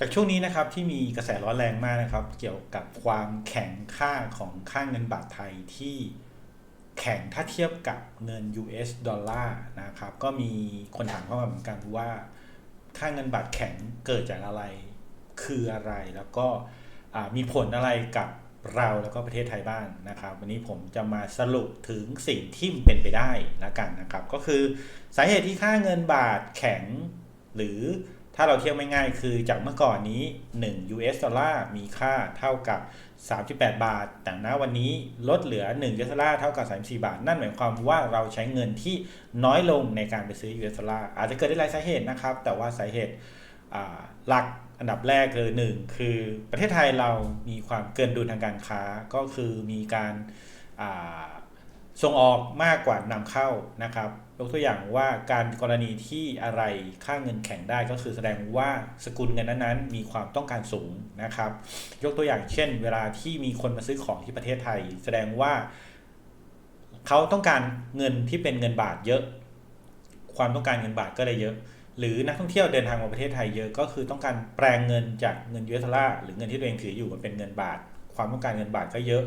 จากช่วงนี้นะครับที่มีกระแสร้อนแรงมากนะครับ เกี่ยวกับความแข็งค่าของค่างเงินบาทไทยที่แข็งถ้าเทียบกับเงิน US ดอลลาร์นะครับ ก็มีคนถามเข้ามาเหมือนกันว่าค่าเงินบาทแข็งเกิดจากอะไรคืออะไรแล้วก็มีผลอะไรกับเราแล้วก็ประเทศไทยบ้างนะครับ วันนี้ผมจะมาสรุปถึงสิ่งที่เป็นไปได้ละกันนะครับ ก็คือสาเหตุที่ค่าเงินบาทแข็งหรือ ถ้าเราเทียบไม่ง่ายคือจากเมื่อก่อนนี้ 1 US ดอลลาร์มีค่าเท่ากับ 38 บาท แต่ณวันนี้ลดเหลือ 1 US ดอลลาร์เท่ากับ 34 บาท นั่นหมายความว่าเราใช้เงินที่น้อยลงในการไปซื้อ US ดอลลาร์อาจจะเกิดได้หลายสาเหตุนะครับ แต่ว่าสาเหตุหลักอันดับแรกคือหนึ่งคือประเทศไทยเรามีความเกินดุลทางการค้าก็คือมีการา ส่งออกมากกว่านำเข้านะครับยกตัวอย่างว่าการกรณีที่อะไรค่าเงินแข็งได้ก็คือแสดงว่าสกุลเงินนั้นๆ มีความต้องการสูงนะครับ ยกตัวอย่างเช่น เวลาที่มีคนมาซื้อของที่ประเทศไทย แสดงว่าเขาต้องการเงินที่เป็นเงินบาทเยอะ ความต้องการเงินบาทก็เลยเยอะ หรือนักท่องเที่ยวเดินทางมาประเทศไทยเยอะก็คือต้องการแปลงเงินจากเงินยูเอสดอลลาร์หรือเงินที่ตัวเองถืออยู่มันเป็นเงินบาท ความต้องการเงินบาทก็เยอะ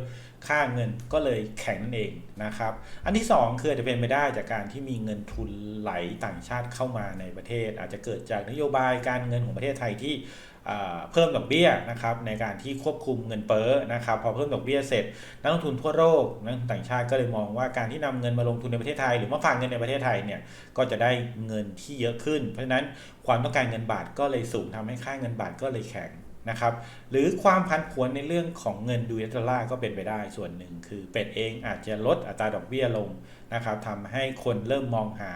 ค่าเงินก็เลยแข็งนั่นเองนะครับ อันที่ 2 คืออาจจะเป็นไปได้จากการที่มีเงินทุนไหลต่างชาติเข้ามาในประเทศ อาจจะเกิดจากนโยบายการเงินของประเทศไทยที่เพิ่มดอกเบี้ยนะครับในการที่ควบคุมเงินเฟ้อนะครับพอเพิ่มดอกเบี้ยเสร็จ นักลงทุนทั่วโลกนักลงทุนต่างชาติก็เลยมองว่าการที่นำเงินมาลงทุนในประเทศไทย หรือมาฝากเงินในประเทศไทยเนี่ยก็จะได้เงินที่เยอะขึ้น เพราะฉะนั้นความต้องการเงินบาทก็เลยสูงทำให้ค่าเงินบาทก็เลยแข็ง นะครับหรือความพันผวนในเรื่องของเงินดูเอสดอลาก็เป็นไปได้ส่วนหนึ่ง คือเป็ดเองอาจจะลดอัตราดอกเบี้ยลงนะครับทำให้คนเริ่มมองหา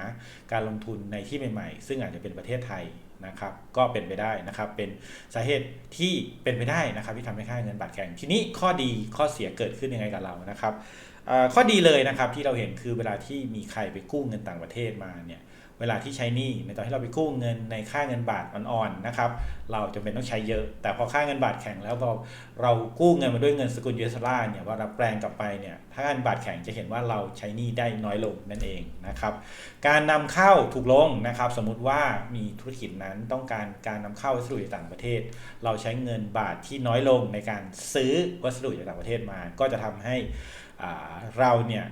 การลงทุนในที่ใหม่ๆ ซึ่งอาจจะเป็นประเทศไทยนะครับก็เป็นไปได้นะครับเป็นสาเหตุที่เป็นไปได้นะครับที่ทำให้ค่าเงินบาทแข็งทีนี้ข้อดีข้อเสียเกิดขึ้นยังไงกับเรานะครับข้อดีเลยนะครับที่เราเห็นคือเวลาที่มีใครไปกู้เงินต่างประเทศมาเนี่ย เวลาที่ใช้หนี้ในตอนที่เราไปกู้เงินในค่าเงินบาทอ่อนๆนะครับเราจะเป็นต้องใช้เยอะ แต่พอค่าเงินบาทแข็งแล้วพอเรากู้เงินมาด้วยเงินสกุลยูเอสดอลลาร์เนี่ยว่าเราแปลงกลับไปเนี่ยถ้าเงินบาทแข็งจะเห็นว่าเราใช้หนี้ได้น้อยลงนั่นเองนะครับการนำเข้าถูกลงนะครับสมมุติว่ามีธุรกิจนั้นต้องการการนำเข้าวัสดุจากต่างประเทศ เราใช้เงินบาทที่น้อยลงในการซื้อวัสดุจากต่างประเทศมา ก็จะทำให้เราเนี่ย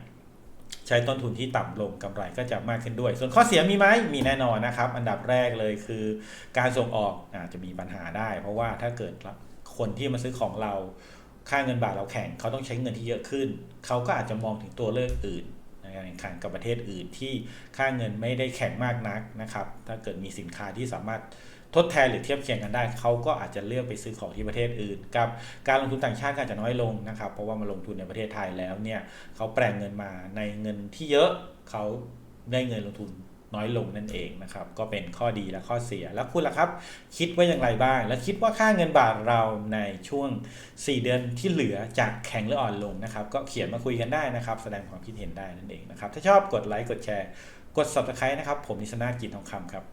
ใช้ต้นทุนที่ต่ำลงกำไรก็จะมากขึ้นด้วย ส่วนข้อเสียมีไหมมีแน่นอนนะครับ อันดับแรกเลยคือการส่งออกอาจจะมีปัญหาได้ เพราะว่าถ้าเกิดคนที่มาซื้อของเราค่าเงินบาทเราแข็งเขาต้องใช้เงินที่เยอะขึ้น เขาก็อาจจะมองถึงตัวเลือกอื่น การแข่งขันกับประเทศอื่นที่ค่าเงินไม่ได้แข็งมากนักนะครับ ถ้าเกิดมีสินค้าที่สามารถทดแทนหรือเทียบเคียงกันได้ เขาก็อาจจะเลือกไปซื้อของที่ประเทศอื่น กับการลงทุนต่างชาติก็อาจจะน้อยลงนะครับ เพราะว่ามาลงทุนในประเทศไทยแล้วเนี่ยเขาแปลงเงินมาในเงินที่เยอะเขาได้เงินลงทุน น้อยลงนั่นเองนะครับ ก็เป็นข้อดีและข้อเสียแล้วคุณล่ะครับ คิดว่าอย่างไรบ้าง และคิดว่าค่าเงินบาทเราในช่วง 4 เดือนที่เหลือจากแข็งหรืออ่อนลงนะครับ ก็เขียนมาคุยกันได้นะครับ แสดงความคิดเห็นได้นั่นเองนะครับ ถ้าชอบกดไลค์กดแชร์ กด subscribe นะครับ ผมนิชนาธกินทองคำครับ